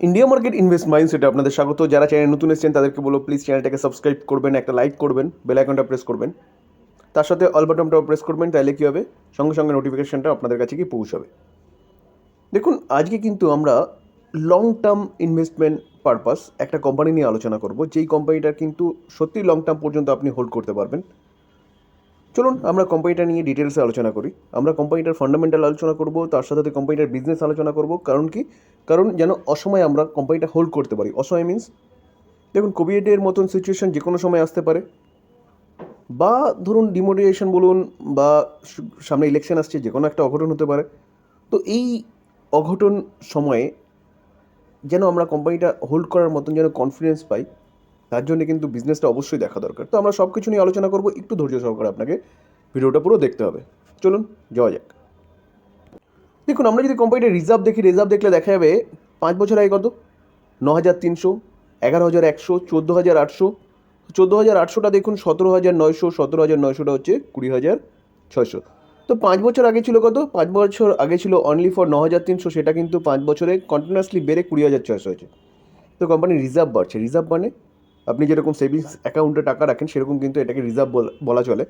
India market invest মাইন্ডসেটে আপনাদের স্বাগত। যারা চ্যানেল নতুন এসেছেন, তাদেরকে বলো প্লিজ চ্যানেলটাকে সাবস্ক্রাইব করবেন, একটা লাইক করবেন বেল আইকনটা প্রেস করবেন। তার সাথে অল বাটনটাও প্রেস করবেন, তাহলে কী হবে? সঙ্গে সঙ্গে নোটিফিকেশানটা আপনাদের কাছে কি পৌঁছাবে। দেখুন, আজকে কিন্তু আমরা লং টার্ম ইনভেস্টমেন্ট পারপাস একটা কোম্পানি নিয়ে আলোচনা করব। যেই কোম্পানিটার কিন্তু সত্যি লং টার্ম পর্যন্ত আপনি হোল্ড করতে পারবেন। চলুন, আমরা কোম্পানিটা নিয়ে ডিটেলসে আলোচনা করি। আমরা কোম্পানিটার ফান্ডামেন্টাল আলোচনা করব, তার সাথে সাথে কোম্পানিটার বিজনেস আলোচনা করব। কারণ কি? কারণ যেন অসময়ে আমরা কোম্পানিটা হোল্ড করতে পারি। অসময় মিন্স দেখুন কোভিডের মতন সিচুয়েশন যে কোনো সময় আসতে পারে। বা ধরুন ডিমোটিভেশন বলুন, বা সামনে ইলেকশন আসছে যে কোনো একটা অঘটন হতে পারে। তো এই অঘটন সময়ে যেন আমরা কোম্পানিটা হোল্ড করার মতন যেন কনফিডেন্স পাই তার জন্য কিন্তু বিজনেসটা অবশ্যই দেখা দরকার। তো আমরা সব কিছু নিয়ে আলোচনা করব, একটু ধৈর্য সহকারে আপনাকে ভিডিওটা পুরো দেখতে হবে। চলুন, যাওয়া যাক। দেখুন, আমরা যদি কোম্পানিটা রিজার্ভ দেখি রিজার্ভ দেখলে দেখা যাবে পাঁচ বছর আগে কত? ন হাজার তিনশো, এগারো হাজার একশো, চোদ্দ হাজার আটশো। চোদ্দ হাজার আটশোটা দেখুন, সতেরো হাজার নয়শো, সতেরো হাজার নয়শোটা হচ্ছে কুড়ি হাজার ছয়শো। তো পাঁচ বছর আগে ছিল কত? পাঁচ বছর আগে ছিল অনলি ফর ন হাজার তিনশো, সেটা কিন্তু পাঁচ বছরে কন্টিনিউয়াসলি বেড়ে কুড়ি হাজার ছয়শো হয়েছে। তো কোম্পানির রিজার্ভ বাড়ছে। রিজার্ভ মানে আপনি যেরকম সেভিংস অ্যাকাউন্টে টাকা রাখেন, সেরকম কিন্তু এটাকে রিজার্ভ বলা চলে।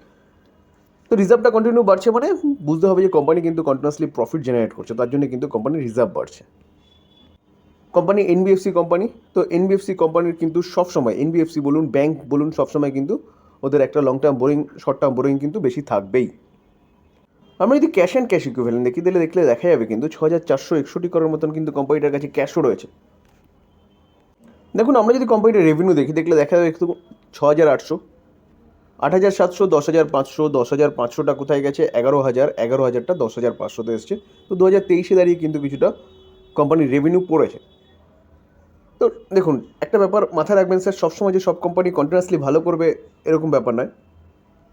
তো রিজার্ভটা কন্টিনিউ বাড়ছে মানে বুঝতে হবে যে কোম্পানি কিন্তু কন্টিনিউয়াসলি প্রফিট জেনারেট করছে, তার জন্য কিন্তু কোম্পানির রিজার্ভ বাড়ছে। কোম্পানি এনবিএফসি কোম্পানি তো এনবিএফসি কোম্পানির কিন্তু সবসময় এনবিএফসি বলুন ব্যাংক বলুন, সবসময় কিন্তু ওদের একটা long term boring short term boring কিন্তু বেশি থাকবেই। আমরা যদি ক্যাশ অ্যান্ড ক্যাশ ইকুইভ্যালেন্ট দেখি, তাহলে দেখলে দেখা যাবে কিন্তু ছ হাজার চারশো একষট্টি করার মতন কিন্তু কোম্পানিটার কাছে ক্যাশও রয়েছে। দেখুন, আমরা যদি কোম্পানিটার রেভিনিউ দেখি, দেখলে দেখা যাবে একটু ছ হাজার আটশো। আট হাজার সাতশো দশ হাজার পাঁচশো দশ হাজার পাঁচশোটা কোথায় গেছে? এগারো হাজার, এগারো হাজারটা দশ হাজার পাঁচশোতে এসছে। তো দু হাজার তেইশে দাঁড়িয়ে কিন্তু কিছুটা কোম্পানির রেভিনিউ পড়েছে। তো দেখুন, একটা ব্যাপার মাথায় রাখবেন স্যার, সবসময় যে সব কোম্পানি কন্টিনিউয়াসলি ভালো করবে, এরকম ব্যাপার নয়।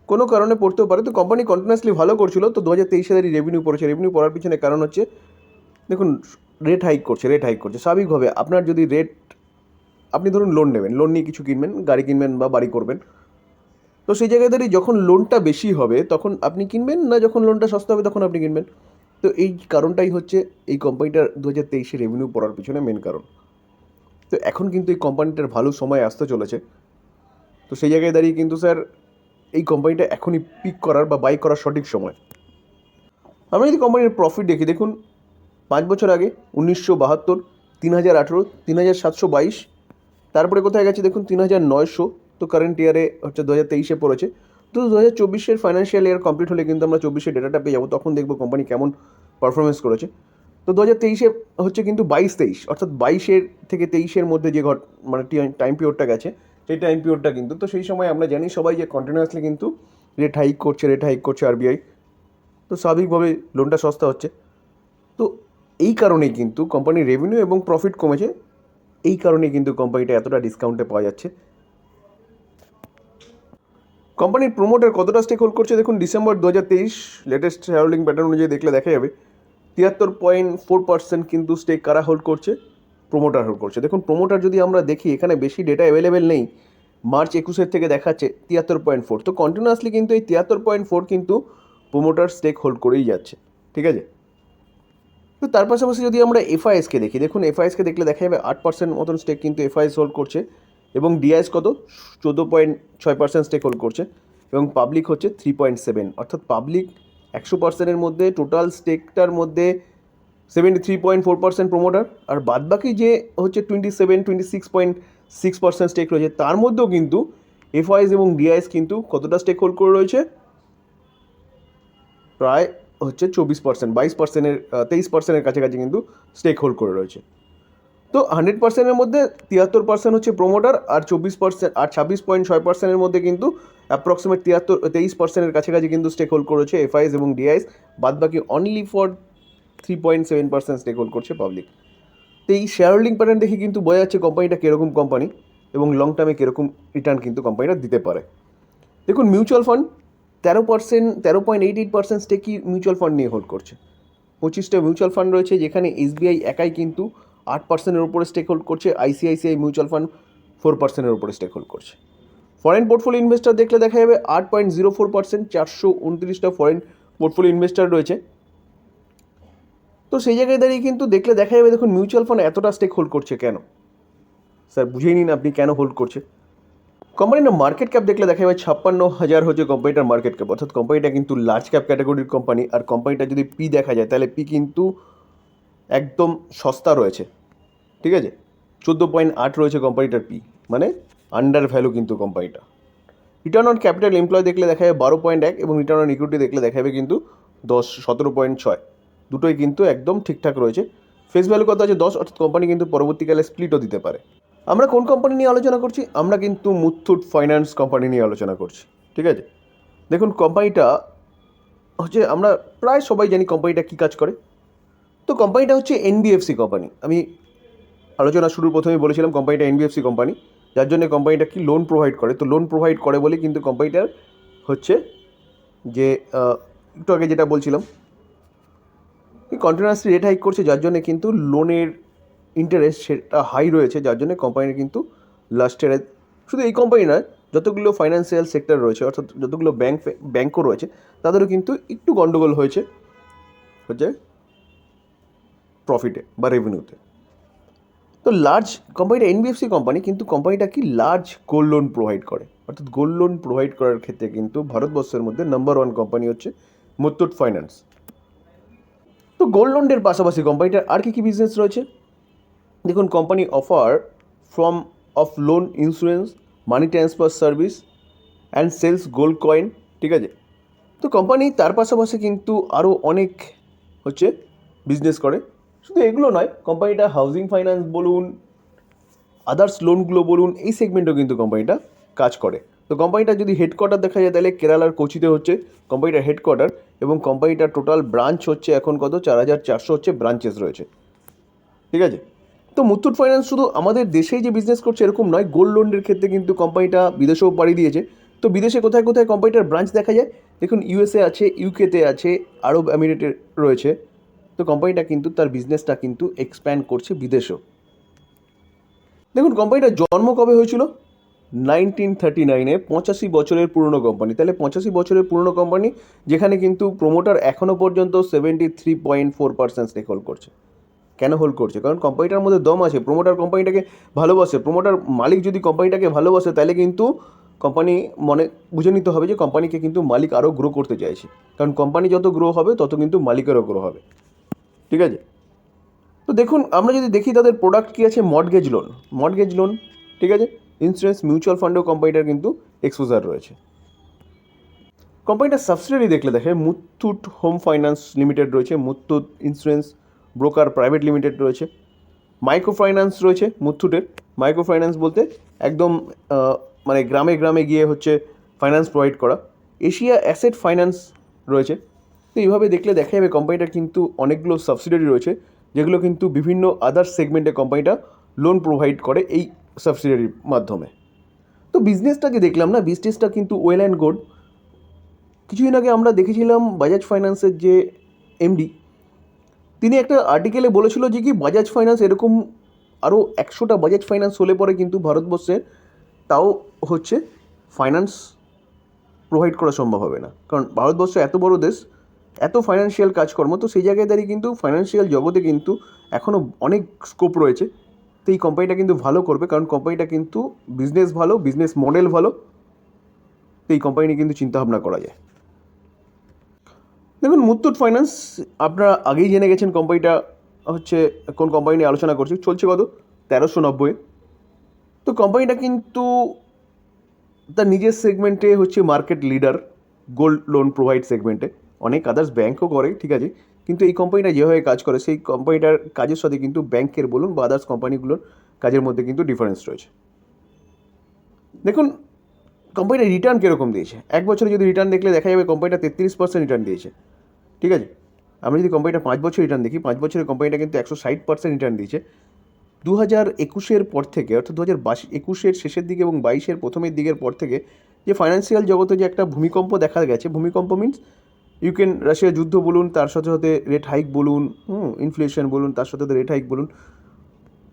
কোনো কারণে পড়তেও পারে, তো কোম্পানি কন্টিনিউয়াসলি ভালো করছিল, তো দু হাজার তেইশে দাঁড়িয়ে রেভিনিউ পড়েছে। রেভিনিউ পড়ার পিছনে কারণ হচ্ছে, দেখুন রেট হাইক করছে রেট হাইক করছে। স্বাভাবিকভাবে আপনার যদি রেট আপনি ধরুন লোন নেবেন লোন নিয়ে কিছু কিনবেন, গাড়ি কিনবেন বা বাড়ি করবেন। তো সেই জায়গায় দাঁড়িয়ে যখন লোনটা বেশি হবে, তখন আপনি কিনবেন না যখন লোনটা সস্তা হবে, তখন আপনি কিনবেন। তো এই কারণটাই হচ্ছে এই কোম্পানিটার দু হাজার তেইশে রেভিনিউ পড়ার পিছনে মেন কারণ। তো এখন কিন্তু এই কোম্পানিটার ভালো সময় আসতে চলেছে। তো সেই জায়গায় দাঁড়িয়ে কিন্তু স্যার এই কোম্পানিটা এখনই পিক করার বা বাই করার সঠিক সময়। আমরা যদি কোম্পানির প্রফিট দেখি, দেখুন, পাঁচ বছর আগে উনিশশো বাহাত্তর, তিন হাজার আঠেরো, তিন হাজার সাতশো বাইশ তারপরে কোথায় গেছে দেখুন, তিন হাজার নয়শো, তো কারেন্ট ইয়ারে হচ্ছে দু হাজার তেইশে পড়েছে। তো দু হাজার চব্বিশের ফাইন্যান্সিয়াল ইয়ার কমপ্লিট হলে কিন্তু আমরা চব্বিশের ডেটাটা পেয়ে যাব, তখন দেখব কোম্পানি কেমন পারফরমেন্স করেছে। তো দু হাজার তেইশে হচ্ছে কিন্তু বাইশ তেইশ, অর্থাৎ বাইশের থেকে তেইশের মধ্যে যে ঘট মানে টাইম পিরিয়ডটা গেছে, সেই টাইম পিরিয়ডটা কিন্তু, তো সেই সময় আমরা জানি সবাই যে কন্টিনিউয়াসলি কিন্তু রেট হাইক করছে রেট হাইক করছে আরবিআই তো স্বাভাবিকভাবে লোনটা সস্তা হচ্ছে। তো এই কারণেই কিন্তু কোম্পানির রেভিনিউ এবং প্রফিট কমেছে। এই কারণেই কিন্তু কোম্পানিটা এতটা ডিসকাউন্টে পাওয়া যাচ্ছে। কোম্পানির প্রোমোটার কতটা স্টেক হোল্ড করছে দেখুন ডিসেম্বর দু হাজার তেইশ লেটেস্ট শেয়ার হোল্ডিং প্যাটার্ন অনুযায়ী দেখলে দেখা যাবে, তিয়াত্তর পয়েন্ট ফোর পার্সেন্ট কিন্তু স্টেক কারা হোল্ড করছে? প্রোমোটার হোল্ড করছে। দেখুন প্রোমোটার যদি আমরা দেখি, এখানে বেশি ডেটা অ্যাভেলেবেল নেই, মার্চ একুশের থেকে দেখাচ্ছে তিয়াত্তর পয়েন্ট ফোর তো কন্টিনিউয়াসলি কিন্তু এই তিয়াত্তর পয়েন্ট ফোর কিন্তু প্রোমোটার স্টেক হোল্ড করেই যাচ্ছে। ঠিক আছে? তো তার পাশাপাশি যদি আমরা এফআইএসকে দেখি, দেখুন এফআইএসকে দেখলে দেখা যাবে আট পার্সেন্ট মতন স্টেক কিন্তু এফআইএস হোল্ড করছে এবং ডিআইএস কত? চোদ্দ পয়েন্ট ছয় পার্সেন্ট স্টেক হোল্ড করছে এবং পাবলিক হচ্ছে থ্রি পয়েন্ট সেভেন অর্থাৎ পাবলিক একশো পার্সেন্টের মধ্যে টোটাল স্টেকটার মধ্যে seventy three point four percent promoter আর বাদবাকি যে হচ্ছে twenty seven twenty six point six percent stake রয়েছে, তার মধ্যেও কিন্তু এফআইএস এবং ডিআইএস কিন্তু কতটা স্টেক হোল্ড করে রয়েছে? প্রায় হচ্ছে চব্বিশ পার্সেন্ট বাইশ পার্সেন্টের তেইশ পার্সেন্টের কাছাকাছি কিন্তু স্টেক হোল্ড করে রয়েছে। তো হান্ড্রেড পার্সেন্টের মধ্যে তিয়াত্তর পার্সেন্ট হচ্ছে প্রোমোটার আর চব্বিশ পার্সেন্ট আর ছাব্বিশ পয়েন্ট ছয় পার্সেন্টের মধ্যে কিন্তু অ্যাপ্রক্সিমেট তিয়াত্তর, তেইশ পার্সেন্টের কাছাকাছি কিন্তু স্টেক হোল্ড করেছে এফআইএস এবং ডিআইএস বাদ বাকি only for three point seven percent stake hold করছে পাবলিক তো এই শেয়ার হোল্ডিং প্যাটার্ন দেখে কিন্তু বোঝা যাচ্ছে কোম্পানিটা কীরকম কোম্পানি এবং লং টার্মে কীরকম রিটার্ন কিন্তু কোম্পানিটা দিতে পারে। দেখুন মিউচুয়াল ফান্ড তেরো পার্সেন্ট তেরো পয়েন্ট এইট এইট পার্সেন্ট স্টেকই মিউচুয়াল ফান্ড নিয়ে হোল্ড করছে। পঁচিশটা মিউচুয়াল ফান্ড রয়েছে, যেখানে এসবিআই একাই কিন্তু আট পার্সেন্টের উপরে স্টেক হোল্ড করছে আইসিআইসিআই মিউচুয়াল ফান্ড ফোর পার্সেন্টের উপরে স্টেক হোল্ড করছে। ফরেন পোর্টফোলিও ইনভেস্টার দেখলে দেখা যাবে আট পয়েন্ট জিরো ফোর পার্সেন্ট চারশো উনত্রিশটা ফরেন পোর্টফোলিও ইনভেস্টার রয়েছে। তো সেই জায়গায় দাঁড়িয়ে কিন্তু দেখলে দেখা যাবে, দেখুন মিউচুয়াল ফান্ড এতটা স্টেক হোল্ড করছে কেন? স্যার, বুঝেই নিন আপনি কেন হোল্ড করছে। কোম্পানির মার্কেট ক্যাপ দেখলে দেখা যাবে ছাপ্পান্ন হাজার হচ্ছে কোম্পানিটার মার্কেট ক্যাপ অর্থাৎ কোম্পানিটা কিন্তু লার্জ ক্যাপ ক্যাটাগরির কোম্পানি আর কোম্পানিটা যদি পি দেখা যায়, তাহলে পি কিন্তু একদম সস্তা রয়েছে। ঠিক আছে? চোদ্দ পয়েন্ট আট রয়েছে কোম্পানিটার পি মানে আন্ডার ভ্যালু কিন্তু কোম্পানিটা রিটার্ন অন ক্যাপিটাল এমপ্লয় দেখলে দেখা যাবে বারো পয়েন্ট এক এবং রিটার্ন অন ইকুইটি দেখলে দেখা যাবে কিন্তু দশ, সতেরো পয়েন্ট ছয়। দুটোই কিন্তু একদম ঠিকঠাক রয়েছে। ফেস ভ্যালু কত আছে? দশ, অর্থাৎ কোম্পানি কিন্তু পরবর্তীকালে স্প্লিটও দিতে পারে। আমরা কোন কোম্পানি নিয়ে আলোচনা করছি? আমরা কিন্তু মুথুট ফাইন্যান্স কোম্পানি নিয়ে আলোচনা করছি, ঠিক আছে? দেখুন কোম্পানিটা হচ্ছে আমরা প্রায় সবাই জানি কোম্পানিটা কী কাজ করে। তো কোম্পানিটা হচ্ছে এনবিএফসি কোম্পানি আমি আলোচনা শুরুর প্রথমেই বলেছিলাম কোম্পানিটা এনবিএফসি কোম্পানি যার জন্য কোম্পানিটা কি লোন প্রোভাইড করে? তো লোন প্রোভাইড করে বলে কিন্তু কোম্পানিটার হচ্ছে যে একটু আগে যেটা বলছিলাম কন্টিনিউয়াসলি রেট হাইক করছে, যার জন্য কিন্তু লোনের ইন্টারেস্ট সেটা হাই রয়েছে, যার জন্য কোম্পানির কিন্তু লাস্টের শুধু এই কোম্পানি নয়, যতগুলো ফাইন্যান্সিয়াল সেক্টর রয়েছে, অর্থাৎ যতগুলো ব্যাংক ব্যাংকও রয়েছে, তাদেরও কিন্তু একটু গন্ডগোল হয়েছে হচ্ছে প্রফিটে বা রেভিনিউতে তো। লার্জ কোম্পানিটা এনবিএফসি কোম্পানি কিন্তু কোম্পানিটা কি লার্জ গোল্ড লোন প্রোভাইড করে। অর্থাৎ গোল্ড লোন প্রোভাইড করার ক্ষেত্রে কিন্তু ভারতবর্ষের মধ্যে নাম্বার ওয়ান কোম্পানি হচ্ছে মুথুট ফাইন্যান্স তো গোল্ড লোনের পাশাপাশি কোম্পানিটার আর কী কী বিজনেস রয়েছে? দেখুন company offer from of loan insurance money transfer service and sales gold coin ঠিক আছে? তো কোম্পানি তার পাশাপাশি কিন্তু আরও অনেক হচ্ছে বিজনেস করে। শুধু এগুলো নয় কোম্পানিটা হাউজিং ফাইন্যান্স বলুন আদার্স লোনগুলো বলুন, এই সেগমেন্টেও কিন্তু কোম্পানিটা কাজ করে। তো কোম্পানিটা যদি হেডকোয়ার্টার দেখা যায়, তাহলে কেরালার কোচিতে হচ্ছে কোম্পানিটার হেডকোয়ার্টার এবং কোম্পানিটার টোটাল ব্রাঞ্চ হচ্ছে এখন কত? চার হাজার চারশো হচ্ছে ব্রাঞ্চেস রয়েছে। ঠিক আছে? তো মুথুট ফাইন্যান্স শুধু আমাদের দেশেই যে বিজনেস করছে এরকম নয় গোল্ড লোনের ক্ষেত্রে কিন্তু কোম্পানিটা বিদেশেও পাড়ি দিয়েছে। তো বিদেশে কোথায় কোথায় কোম্পানিটার ব্রাঞ্চ দেখা যায়? দেখুন ইউএসএ আছে ইউকেতে আছে, আরব আমিরেটে রয়েছে। তো কোম্পানিটা কিন্তু তার বিজনেসটা কিন্তু এক্সপ্যান্ড করছে বিদেশেও। দেখুন কোম্পানিটার জন্ম কবে হয়েছিল? নাইনটিন থার্টি নাইনে পঁচাশি বছরের পুরনো কোম্পানি তাহলে পঁচাশি বছরের পুরনো কোম্পানি যেখানে কিন্তু প্রোমোটার এখনও পর্যন্ত seventy three point four percent stake করছে। কেন হোল্ড করছে? কারণ কোম্পানিটার মধ্যে দম আছে প্রোমোটার কোম্পানিটাকে ভালোবাসে প্রোমোটার মালিক যদি কোম্পানিটাকে ভালোবাসে, তাহলে কিন্তু কোম্পানি মনে, বুঝে নিতে হবে যে কোম্পানিকে কিন্তু মালিক আরও গ্রো করতে চাইছে। কারণ কোম্পানি যত গ্রো হবে, তত কিন্তু মালিকেরও গ্রো হবে। ঠিক আছে? তো দেখুন, আমরা যদি দেখি তাদের প্রোডাক্ট কী আছে? মর্টগেজ লোন মর্টগেজ লোন ঠিক আছে? ইন্স্যুরেন্স মিউচুয়াল ফান্ডেও কোম্পানিটার কিন্তু এক্সপোজার রয়েছে। কোম্পানিটার সাবসিডারি দেখলে দেখে, মুথুট হোম ফাইন্যান্স লিমিটেড রয়েছে, Muthoot insurance broker private limited রয়েছে। মাইক্রো ফাইন্যান্স রয়েছে মুথুটের। মাইক্রো ফাইন্যান্স বলতে একদম মানে গ্রামে গ্রামে গিয়ে হচ্ছে ফাইন্যান্স প্রোভাইড করা। এশিয়া অ্যাসেট ফাইন্যান্স রয়েছে। তো এইভাবে দেখলে দেখা যাবে কোম্পানিটার কিন্তু অনেকগুলো সাবসিডারি রয়েছে, যেগুলো কিন্তু বিভিন্ন আদার সেগমেন্টে কোম্পানিটা লোন প্রোভাইড করে এই সাবসিডারির মাধ্যমে। তো বিজনেসটা যে দেখলাম না বিজনেসটা কিন্তু ওয়েল অ্যান্ড গুড কিছুদিন আগে আমরা দেখেছিলাম বাজাজ ফাইন্যান্সের যে এমডি তিনি একটা আর্টিকেলে বলেছিল যে কি বাজাজ ফাইন্যান্স এরকম আরও একশোটা বাজাজ ফাইন্যান্স হলে পরে কিন্তু ভারতবর্ষে তাও হচ্ছে ফাইন্যান্স প্রোভাইড করা সম্ভব হবে না। কারণ ভারতবর্ষ এত বড় দেশ, এত ফাইন্যান্সিয়াল কাজকর্ম, তো সেই জায়গায় দাঁড়িয়ে কিন্তু ফাইন্যান্সিয়াল জগতে কিন্তু এখনও অনেক স্কোপ রয়েছে। তো এই কোম্পানিটা কিন্তু ভালো করবে, কারণ কোম্পানিটা কিন্তু বিজনেস ভালো বিজনেস মডেল ভালো। তো এই কোম্পানি নিয়ে কিন্তু চিন্তাভাবনা করা যায়। দেখুন মুথুট ফাইন্যান্স আপনারা আগেই জেনে গেছেন কোম্পানিটা হচ্ছে কোন কোম্পানি নিয়ে আলোচনা করছি। চলছে কত? তেরোশো নব্বই। তো কোম্পানিটা কিন্তু তার নিজের সেগমেন্টে হচ্ছে market leader gold loan provide সেগমেন্টে অনেক আদার্স ব্যাঙ্কও করে, ঠিক আছে? কিন্তু এই কোম্পানিটা যেভাবে কাজ করে, সেই কোম্পানিটার কাজের সাথে কিন্তু ব্যাংকের বলুন বা আদার্স কোম্পানিগুলোর কাজের মধ্যে কিন্তু ডিফারেন্স রয়েছে। দেখুন কোম্পানিটা রিটার্ন কীরকম দিয়েছে? এক বছরে যদি রিটার্ন দেখলে দেখা যাবে কোম্পানিটা তেত্রিশ পার্সেন্ট রিটার্ন দিয়েছে। ঠিক আছে? আমরা যদি কোম্পানিটা পাঁচ বছর রিটার্ন দেখি, পাঁচ বছরের কোম্পানিটা কিন্তু একশো ষাট পার্সেন্ট রিটার্ন দিয়েছে। দু হাজার একুশের পর থেকে, অর্থাৎ দু হাজার বাইশ, একুশের শেষের দিকে এবং বাইশের প্রথমের দিকের পর থেকে যে ফাইন্যান্সিয়াল জগতে যে একটা ভূমিকম্প দেখা গেছে, ভূমিকম্প মিনস ইউক্রেন রাশিয়া যুদ্ধ বলুন, তার সাথে সাথে রেট হাইক বলুন, হুম ইনফ্লেশন বলুন, তার সাথে সাথে রেট হাইক বলুন।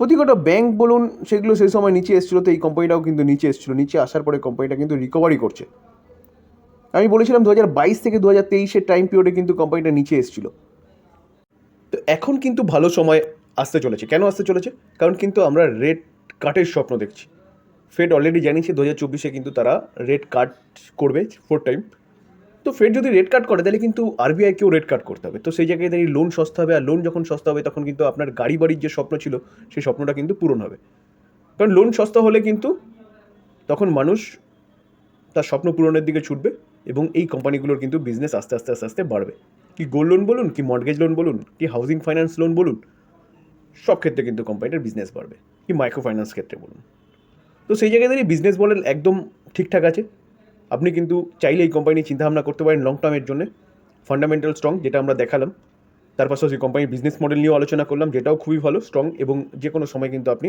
প্রতি কটা ব্যাংক বলুন, সেগুলো সেই সময় নিচে এসেছিল, তো এই কোম্পানিটাও কিন্তু নিচে এসেছিল। নিচে আসার পরে কোম্পানিটা কিন্তু রিকভারি করছে। আমি বলেছিলাম দু হাজার বাইশ থেকে দু হাজার তেইশের টাইম পিরিয়ডে কিন্তু কোম্পানিটা নিচে এসেছিল। তো এখন কিন্তু ভালো সময় আসতে চলেছে। কেন আসতে চলেছে? কারণ কিন্তু আমরা রেড কাটের স্বপ্ন দেখছি। ফেড অলরেডি জানিয়েছে দু হাজার চব্বিশে কিন্তু তারা রেড কাট করবে ফোর টাইম তো ফেড যদি রেড কাট করে, তাহলে কিন্তু আরবিআইকেও রেড কাট করতে হবে। তো সেই জায়গায় দাঁড়িয়ে লোন সস্তা হবে, আর লোন যখন সস্তা হবে, তখন কিন্তু আপনার গাড়ি বাড়ির যে স্বপ্ন ছিল, সেই স্বপ্নটা কিন্তু পূরণ হবে। কারণ লোন সস্তা হলে কিন্তু তখন মানুষ তার স্বপ্ন পূরণের দিকে ছুটবে। এবং এই কোম্পানিগুলোর কিন্তু বিজনেস আস্তে আস্তে আস্তে আস্তে বাড়বে। কি গোল্ড লোন বলুন, কি মর্গেজ লোন বলুন, কি হাউজিং ফাইন্যান্স লোন বলুন, সব ক্ষেত্রে কিন্তু কোম্পানিটার বিজনেস বাড়বে। কি মাইক্রো ফাইন্যান্স ক্ষেত্রে বলুন। তো সেই জায়গায় দাঁড়িয়ে বিজনেস মডেল একদম ঠিকঠাক আছে। আপনি কিন্তু চাইলে এই কোম্পানি চিন্তাভাবনা করতে পারেন লং টার্মের জন্য। ফান্ডামেন্টাল স্ট্রং যেটা আমরা দেখালাম। তার পাশাপাশি কোম্পানির বিজনেস মডেল নিয়েও আলোচনা করলাম, যেটাও খুবই ভালো স্ট্রং এবং যে কোনো সময় কিন্তু আপনি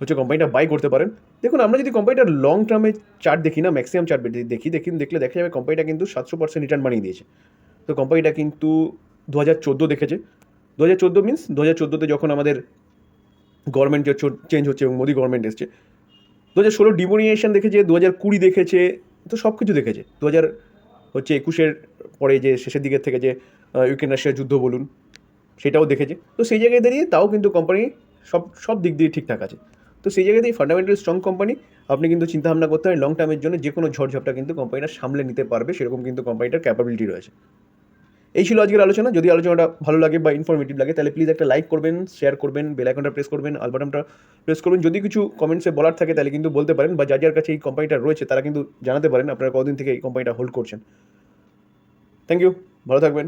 হচ্ছে কোম্পানিটা বাই করতে পারেন। দেখুন, আমরা যদি কোম্পানিটার লং টার্মে চার্ট দেখি না ম্যাক্সিমাম চার্ট দেখি দেখি দেখলে দেখা যাবে কোম্পানিটা কিন্তু সাতশো পার্সেন্ট রিটার্ন বানিয়ে দিয়েছে। তো কোম্পানিটা কিন্তু দু হাজার চোদ্দ দেখেছে। দু হাজার চোদ্দ মিনস দু হাজার চোদ্দোতে যখন আমাদের গভর্নমেন্ট চেঞ্জ হচ্ছে এবং মোদি গভর্নমেন্ট এসছে, দু হাজার ষোলো ডিমোনিয়েশন দেখেছে, দু হাজার কুড়ি দেখেছে, তো সব কিছু দেখেছে। দু হাজার হচ্ছে একুশের পরে যে শেষের দিকের থেকে যে ইউক্রেন রাশিয়ার যুদ্ধ বলুন, সেটাও দেখেছে। তো সেই জায়গায় দাঁড়িয়ে তাও কিন্তু কোম্পানি সব সব দিক দিয়ে ঠিকঠাক আছে। তো সেই জায়গায় দিয়ে ফান্ডামেন্টাল স্ট্রং কোম্পানি আপনি কিন্তু চিন্তাভাবনা করতে পারেন লং টার্মের জন্য যে কোনো ঝড়ঝাপটা কিন্তু কোম্পানিটা সামলে নিতে পারবে, সেরকম কিন্তু কোম্পানিটার ক্যাপাবিলিটি রয়েছে। এই ছিল আজকের আলোচনা, যদি আলোচনাটা ভালো লাগে বা ইনফরমেটিভ লাগে, তাহলে প্লিজ একটা লাইক করবেন শেয়ার করবেন বেল আইকনটা প্রেস করবেন আলবাটনটা প্রেস করবেন যদি কিছু কমেন্টসে বলার থাকে, তাহলে কিন্তু বলতে পারেন, বা যার যার কাছে এই কোম্পানিটা রয়েছে, তারা কিন্তু জানাতে পারেন, আপনারা কদিন থেকে এই কোম্পানিটা হোল্ড করছেন। থ্যাংক ইউ ভালো থাকবেন।